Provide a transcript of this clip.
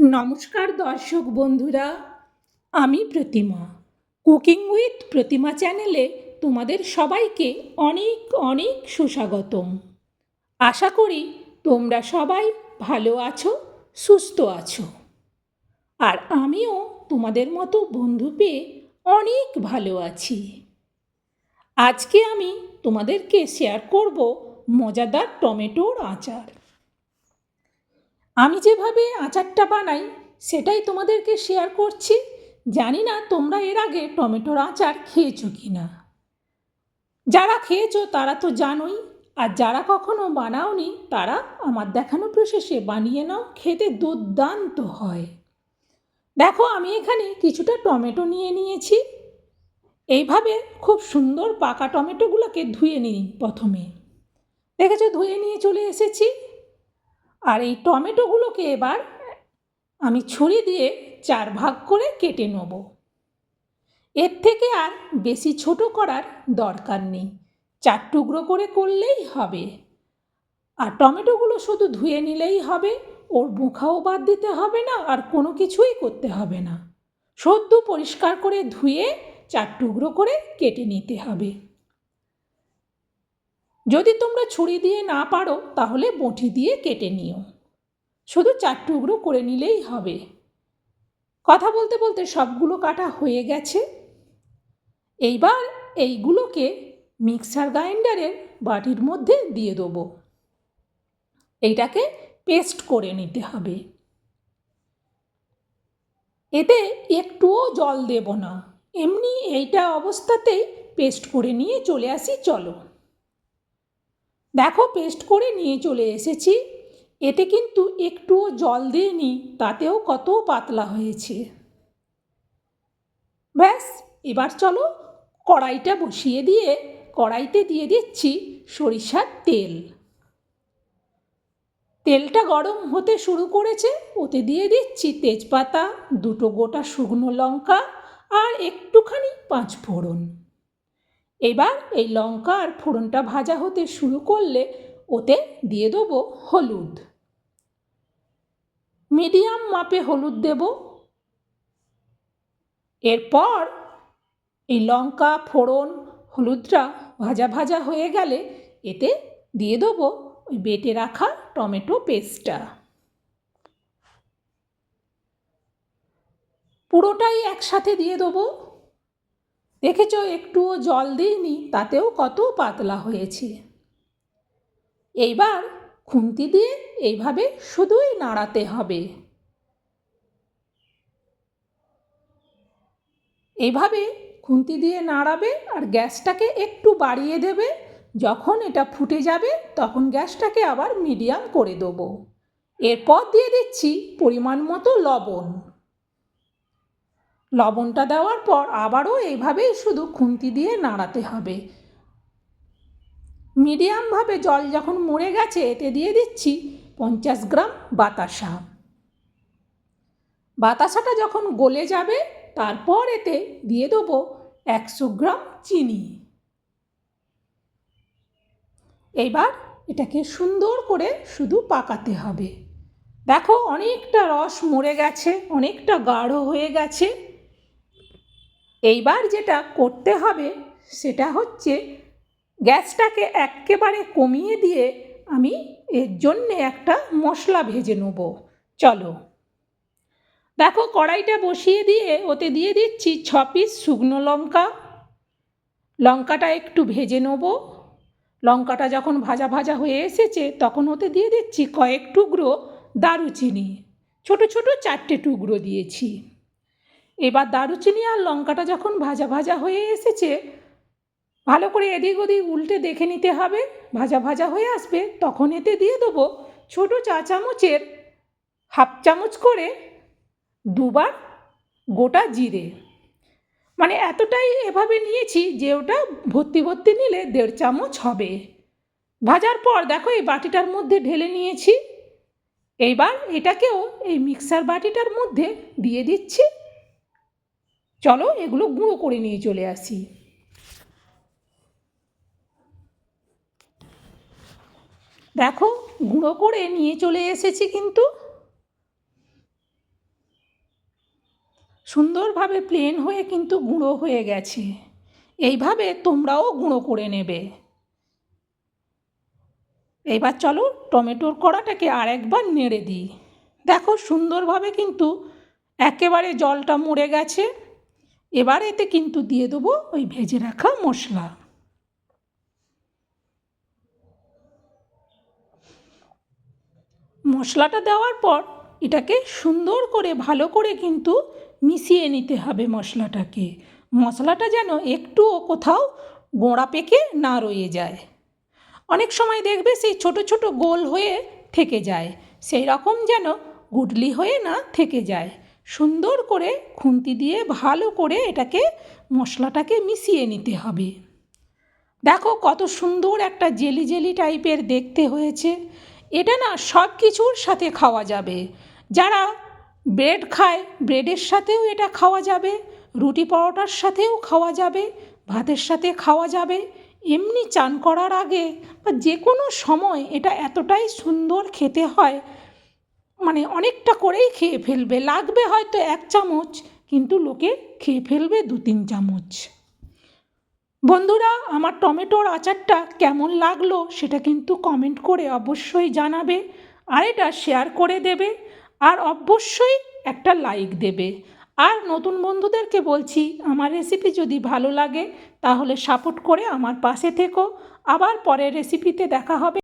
নমস্কার দর্শক বন্ধুরা, আমি প্রতিমা। কুকিং উইথ প্রতিমা চ্যানেলে তোমাদের সবাইকে অনেক অনেক সুস্বাগতম। আশা করি তোমরা সবাই ভালো আছো, সুস্থ আছো। আর আমিও তোমাদের মতো বন্ধু পেয়ে অনেক ভালো আছি। আজকে আমি তোমাদেরকে শেয়ার করব মজাদার টমেটোর আচার। আমি যেভাবে আচারটা বানাই, সেটাই তোমাদেরকে শেয়ার করছি। জানি না তোমরা এর আগে টমেটোর আচার খেয়েছো কি না যারা খেয়েছো তারা তো জানোই, আর যারা কখনো বানাওনি, তারা আমার দেখানো প্রসেসে বানিয়ে নাও, খেতে দুর্দান্ত হয়। দেখো, আমি এখানে কিছুটা টমেটো নিয়ে নিয়েছি। এইভাবে খুব সুন্দর পাকা টমেটোগুলোকে ধুয়ে নিই প্রথমে। দেখেছ, ধুয়ে নিয়ে চলে এসেছি। আর এই টমেটোগুলোকে এবার আমি ছুরি দিয়ে চার ভাগ করে কেটে নেব। এর থেকে আর বেশি ছোট করার দরকার নেই। চার টুকরো করে করলেই হবে। আর টমেটোগুলো শুধু ধুয়ে নিলেই হবে, ওর মুখাও বাদ দিতে হবে না, আর কোনো কিছুই করতে হবে না। সদ্য পরিষ্কার করে ধুয়ে চার টুকরো করে কেটে নিতে হবে। যদি তোমরা ছুরি দিয়ে না পারো, তাহলে বঁটি দিয়ে কেটে নিও। শুধু চার টুকরো করে নিলেই হবে। কথা বলতে বলতে সবগুলো কাটা হয়ে গেছে। এইবার এইগুলোকে মিক্সার গ্রাইন্ডারের বাটির মধ্যে দিয়ে দেবো। এইটাকে পেস্ট করে নিতে হবে। এতে একটুও জল দেব না। এমনি এইটা অবস্থাতেই পেস্ট করে নিয়ে চলে আসি, চলো। দেখো পেস্ট করে নিয়ে চলে এসেছি। এতে কিন্তু একটুও জল দিইনি, তাতেও কত পাতলা হয়েছে। ব্যাস, এবার চলো কড়াইটা বসিয়ে দিয়ে, কড়াইতে দিয়ে দিচ্ছি সরিষার তেল। তেলটা গরম হতে শুরু করেছে, ওতে দিয়ে দিচ্ছি তেজপাতা, দুটো গোটা শুকনো লঙ্কা, আর একটুখানি পাঁচ ফোড়ন এবার এই লঙ্কা আর ফোড়নটা ভাজা হতে শুরু করলে ওতে দিয়ে দেবো হলুদ। মিডিয়াম মাপে হলুদ দেব। এরপর এই লঙ্কা, ফোড়ন, হলুদটা ভাজা ভাজা হয়ে গেলে এতে দিয়ে দেবো ওই বেটে রাখা টমেটো পেস্টটা। পুরোটাই একসাথে দিয়ে দেবো। দেখেছ, একটুও জল দিইনি, তাতেও কত পাতলা হয়েছে। এইবার খুন্তি দিয়ে এইভাবে শুধুই নাড়াতে হবে। এইভাবে খুন্তি দিয়ে নাড়াবে আর গ্যাসটাকে একটু বাড়িয়ে দেবে। যখন এটা ফুটে যাবে, তখন গ্যাসটাকে আবার মিডিয়াম করে দেবো। এরপর দিয়ে দিচ্ছি পরিমাণ মতো লবণ। লবণটা দেওয়ার পর আবারও এইভাবেই শুধু খুন্তি দিয়ে নাড়াতে হবে। মিডিয়ামভাবে জল যখন মরে গেছে, এতে দিয়ে দিচ্ছি পঞ্চাশ গ্রাম বাতাসা। বাতাসাটা যখন গলে যাবে, তারপর এতে দিয়ে দেবো একশো গ্রাম চিনি। এইবার এটাকে সুন্দর করে শুধু পাকাতে হবে। দেখো, অনেকটা রস মরে গেছে, অনেকটা গাঢ় হয়ে গেছে। এইবার যেটা করতে হবে সেটা হচ্ছে গ্যাসটাকে একেবারে কমিয়ে দিয়ে আমি এর জন্যে একটা মশলা ভেজে নেব। চলো। দেখো কড়াইটা বসিয়ে দিয়ে ওতে দিয়ে দিচ্ছি ছ পিস শুকনো লঙ্কা। লঙ্কাটা একটু ভেজে নেব। লঙ্কাটা যখন ভাজা ভাজা হয়ে এসেছে তখন ওতে দিয়ে দিচ্ছি কয়েক টুকরো দারুচিনি। ছোট ছোট চারটে টুকরো দিয়েছি। এবার দারুচিনি আর লঙ্কাটা যখন ভাজা ভাজা হয়ে এসেছে, ভালো করে এদিক ওদিক উল্টে দেখে নিতে হবে, ভাজা ভাজা হয়ে আসবে, তখন এতে দিয়ে দেবো ছোটো চা চামচের হাফ চামচ করে দুবার গোটা জিরে। মানে এতটাই এভাবে নিয়েছি যে ওটা ভর্তি ভর্তি নিলে দেড় চামচ হবে। ভাজার পর দেখো এই বাটিটার মধ্যে ঢেলে নিয়েছি। এইবার এটাকেও এই মিক্সার বাটিটার মধ্যে দিয়ে দিচ্ছি। চলো এগুলো গুঁড়ো করে নিয়ে চলে আসি। দেখো, গুঁড়ো করে নিয়ে চলে এসেছি কিন্তু। সুন্দরভাবে প্লেন হয়ে কিন্তু গুঁড়ো হয়ে গেছে। এইভাবে তোমরাও গুঁড়ো করে নেবে। এইবার চলো টমেটোর কড়াটাকে আর একবার নেড়ে দিই। দেখো, সুন্দরভাবে কিন্তু একেবারে জলটা মরে গেছে। এবার এতে কিন্তু দিয়ে দেবো ওই ভেজে রাখা মশলা। মশলাটা দেওয়ার পর এটাকে সুন্দর করে ভালো করে কিন্তু মিশিয়ে নিতে হবে মশলাটাকে। মশলাটা যেন একটুও কোথাও গোড়া পেকে না রয়ে যায়। অনেক সময় দেখবে সেই ছোট ছোট গোল হয়ে থেকে যায়, সেই রকম যেন গুডলি হয়ে না থেকে যায়। সুন্দর করে খুন্তি দিয়ে ভালো করে এটাকে, মশলাটাকে মিশিয়ে নিতে হবে। দেখো কত সুন্দর একটা জেলি জেলি টাইপের দেখতে হয়েছে। এটা না সব কিছুর সাথে খাওয়া যাবে। যারা ব্রেড খায়, ব্রেডের সাথেও এটা খাওয়া যাবে, রুটি পরোটার সাথেও খাওয়া যাবে, ভাতের সাথে খাওয়া যাবে। এমনি চান করার আগে বা যে কোনো সময় এটা এতটাই সুন্দর খেতে হয় মানে অনেকটা করেই খেয়ে ফেলবে। লাগবে হয়তো এক চামচ, কিন্তু লোকে খেয়ে ফেলবে দু তিন চামচ। বন্ধুরা, আমার টমেটোর আচারটা কেমন লাগল সেটা কিন্তু কমেন্ট করে অবশ্যই জানাবে আর এটা শেয়ার করে দেবে আর অবশ্যই একটা লাইক দেবে। আর নতুন বন্ধুদেরকে বলছি, আমার রেসিপি যদি ভালো লাগে তাহলে সাপোর্ট করে আমার পাশে থেকো। আবার পরের রেসিপিতে দেখা হবে।